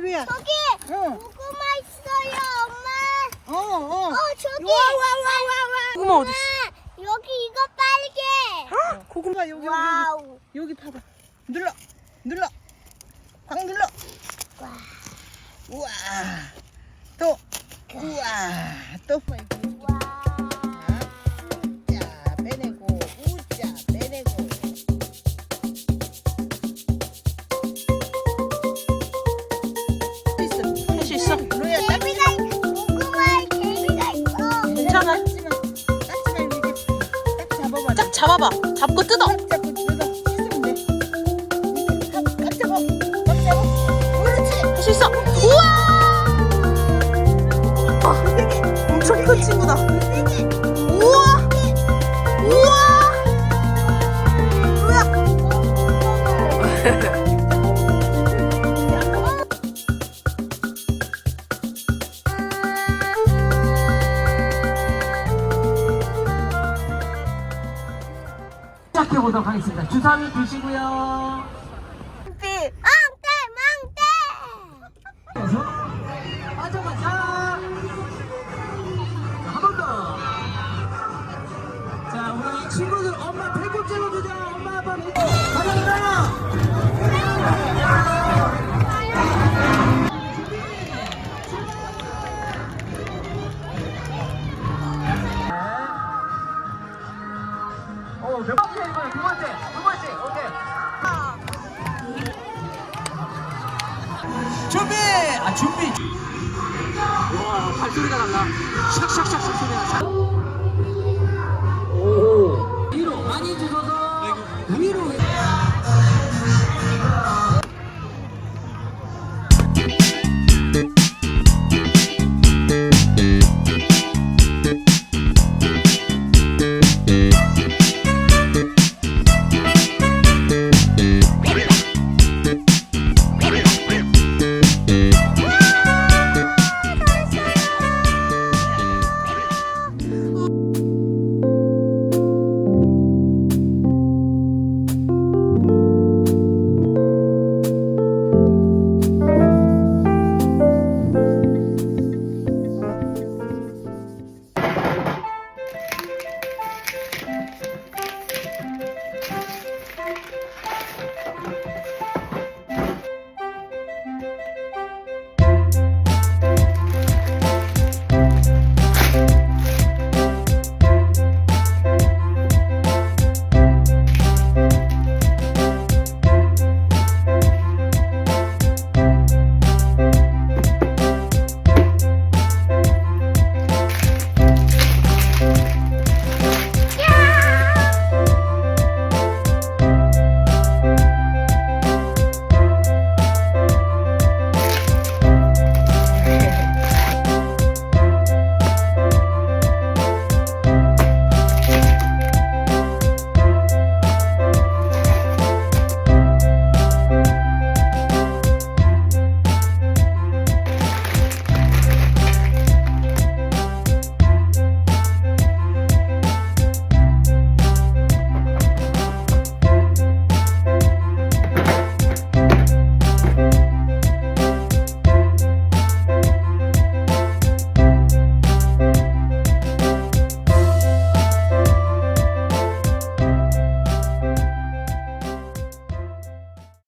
누리야. 저기 응. 고구마 있어요, 엄마. 어, 어. 어, 저기. 와, 와, 와, 와, 와. 고구마 어디 있어? 엄마, 여기 이거 빨개. 고구마 여기, 여기, 와우. 여기. 여기 봐봐. 눌러. 눌러. 확 눌러. 와. 우와. 또. 우와. 또. 잡아봐. 딱 잡아봐. 잡고 뜯어. 딱 잡고 뜯어. 씻으면 돼. 깍, 깍 잡아. 깍 잡아. 그렇지. 할 수 있어. 우와! 시작해 보도록 하겠습니다. 주사위 두시고요. 망대, 망대. 그래서 빠져가자. 한번 더. 자, 우리 친구들 엄마 배꼽 찍어주자. 엄마 아빠 배꼽. 어, 몇 번째 이거요? 두 번째, 두 번째, 오케이. 준비! 아, 준비! 와, 발소리가 난다. 샥샥샥샥 소리.